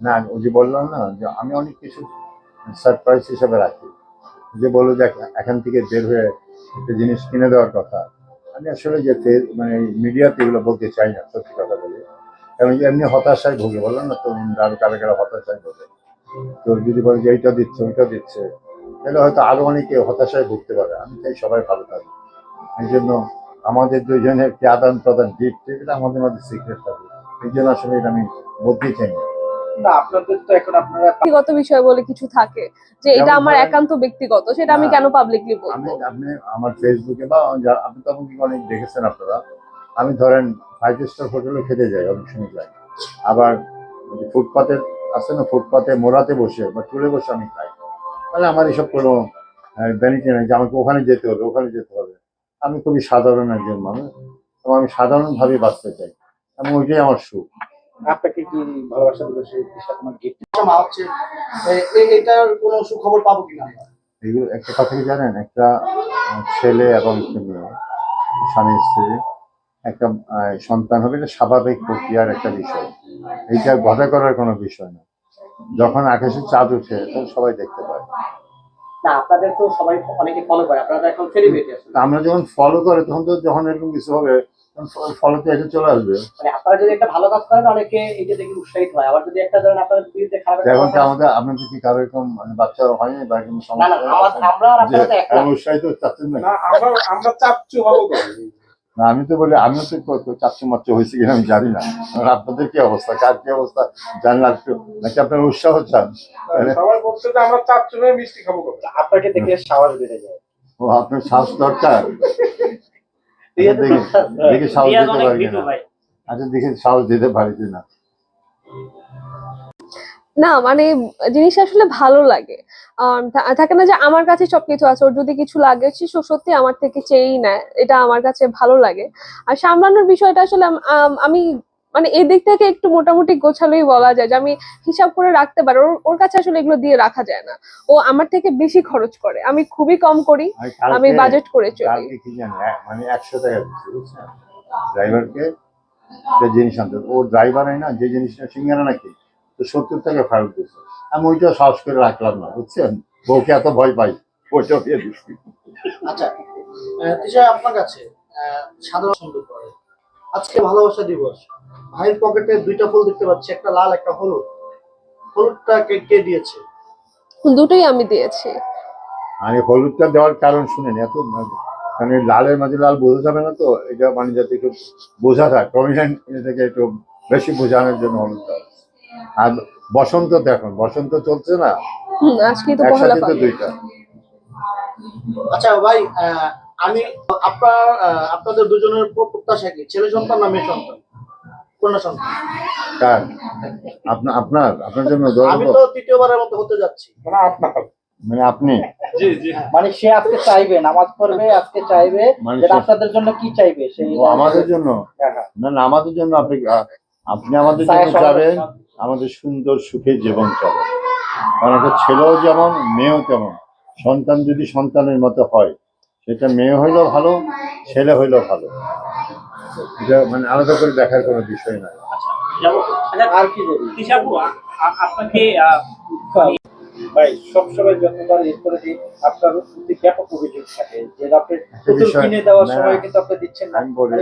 না ওই যে বললাম না, যে আমি অনেক কিছু সারপ্রাইজ হিসাবে রাখি। যে বলল যে এখান থেকে বের হয়ে একটা জিনিস কিনে দেওয়ার কথা। আমি আসলে যে মানে মিডিয়াতে এগুলো বলতে চাই না, সত্যি কথা বলে। কারণ এমনি হতাশায় ভুগে, বললাম না তরুণরা কারা কারা হতাশায় ভোগে। তো যদি বলে যে এইটা দিচ্ছে, ওইটা দিচ্ছে, তাহলে হয়তো আরও অনেকে হতাশায় ভুগতে পারে। আমি চাই সবাই ভালো থাকবে এই জন্য আমাদের দুজনের কি আদান প্রদান গিফট এটা আমাদের মধ্যে সিক্রেট থাকে এই জন্য আসলে এটা আমি বলতেই চাই না। না আপনাদের তো এখন আপনারা ব্যক্তিগত বিষয় বলে কিছু থাকে যে এটা আমার একান্ত ব্যক্তিগত সেটা আমি কেন পাবলিকলি বলব? আপনি আমার ফেসবুকে বা আপনি তখন কি অনেক দেখেছেন আপনারা? আমি ধরেন ফাইভ স্টার হোটেলে খেতে যাই অনেক সময় যাই। আবার ফুটপাতে আছে না ফুটপাতে মোড়াতে বসে বা টুলে বসে আমি খাই। তাহলে আমার এসব কোনো বেনিফিট নেই যে আমাকে ওখানে যেতে হবে ওখানে যেতে হবে। আমি খুবই সাধারণ একজন মানুষ এবং আমি সাধারণভাবে বাঁচতে চাই এবং ওইটাই আমার সুখ। আপনাকে কি ভালোবাসা দিল সেই বিষয়ে তোমার গিফট মা হচ্ছে এ- এ- এটার কোনো সুখবর পাবো কিনা আমরা? এগুলো একটা কথা কি জানেন? একটা ছেলে এবং মেয়ে স্বামী স্ত্রী একটা সন্তান হবে এটা স্বাভাবিক প্রক্রিয়ার একটা বিষয়। এইটা বাধা করার কোনো বিষয় না। যখন আকাশে চাঁদ উঠে তখন সবাই দেখতে পায়। না আপনাদের তো সবাই অনেকে ফলো করে আপনারা তো এখন সেলিব্রিটি আমরা যখন ফলো করে তখন তো যখন এরকম কিছু হবে ফলো তো এটা চলে আসবে। মানে আপনারা যদি একটা ভালো কাজ করেন অনেকে এটা দেখে উৎসাহিত হয়। আবার যদি একটা ধরেন আপনাদের বিরুদ্ধে খারাপ একটা এখন কথা আমাদের আপনাদের কি কারও এরকম মানে বাচ্চা হয়নি বা এরকম না না আমরা আপনারা তো এক উৎসাহিত চাচ্ছেন না না আমরা আমরা চাচ্ছু হব কেন? না আমি তো বলি আমিও তো চাচ্ছু মাচ্চু হয়েছে কিনা আমি জানি না। আপনাদের কি অবস্থা? কার কি অবস্থা? জানলে একটু নাকি আপনার উৎসাহ চান? আপনাকে দেখে সাহস বেড়ে যায়। ও আপনার সাহস দরকার? তো- দেখি দেখি সাহস দিতে পারি আচ্ছা দেখি সাহস দিতে পারি কিনা? না মানে জিনিসটা আসলে ভালো লাগে। থাকে না যে আমার কাছে সবকিছু আছে ওর যদি কিছু লাগে সে সত্যি আমার থেকে চেয়েই নেয় এটা আমার কাছে ভালো লাগে। আর সামলানোর বিষয়টা আসলে আম- মানে এদিক থেকে একটু মোটামুটি গোছালোই বলা যায় যে আমি হিসাব করে রাখতে পারি ওর ওর কাছে আসলে এগুলো দিয়ে রাখা যায় না। ও আমার থেকে বেশি খরচ করে আমি খুবই কম করি আমি বাজেট করে চলি। মানে একশো টাকা ড্রাইভারকে একটা জিনিস আনতে ও ড্রাইভার হয় না যে জিনিসটা সিঙ্গারা নাকি? তো সত্তর টাকা ফেরত দিচ্ছে আমি ওইটা সাহস করে রাখলাম না বুঝছেন? বউকে এত ভয় পাই ওইটা দিয়ে দিচ্ছি আচ্ছা আপনার কাছে আহ, সাধারণ সুন্দর করে। আজকে ভালোবাসা দিবস। ভাইয়ের পকেটে দুইটা ফুল দেখতে পাচ্ছি একটা লাল একটা হলুদ। হলুদটা কে কে দিয়েছে? দুটোই আমি দিয়েছি। আমি হলুদটা দেওয়ার কারণ শুনেন এত মানে লালের মাঝে লাল বোঝা যাবে না তো এটা মানে যাতে একটু বোঝা থাকে প্রমিনেন্ট থেকে একটু বেশি বোঝানোর জন্য হলুদটা। আর বসন্ত দেখুন বসন্ত চলছে না? হুম আজকেই তো পহেলা দুইটা। আচ্ছা ভাই আহ, আমি আপনার আপনাদের দুজনের প্রত্যাশা কি? ছেলে সন্তান না মেয়ে সন্তান? কন্যা সন্তান? কার? আপনার আপনার? আপনার জন্য আমি তো তৃতীয়বারের মতো হতে যাচ্ছি। মানে আপনার মানে আপনি? জি জি মানে সে আজকে চাইবে নামাজ পড়বে আজকে চাইবে মানে আপনাদের জন্য কি চাইবে সেই আমাদের জন্য? হ্যাঁ, হ্যাঁ। না না আমাদের জন্য আপনি আপনি আমাদের জন্য যাবেন। আমাদের সুন্দর সুখে জীবন চলে। কারণ একটা ছেলেও যেমন মেয়েও তেমন। সন্তান যদি সন্তানের মতো হয় সেটা মেয়ে হইলেও ভালো ছেলে হইলেও ভালো। এটা মানে আলাদা করে দেখার কোনো বিষয় নাই। আর কি বলি আপনাকে ভাই সবসময় আপনার ব্যাপক অভিযোগ থাকে যে আপনি একটা পুতুল বিষয়- কিনে দেওয়ার সময় কিন্তু আপনি দিচ্ছেন না। আমি বলি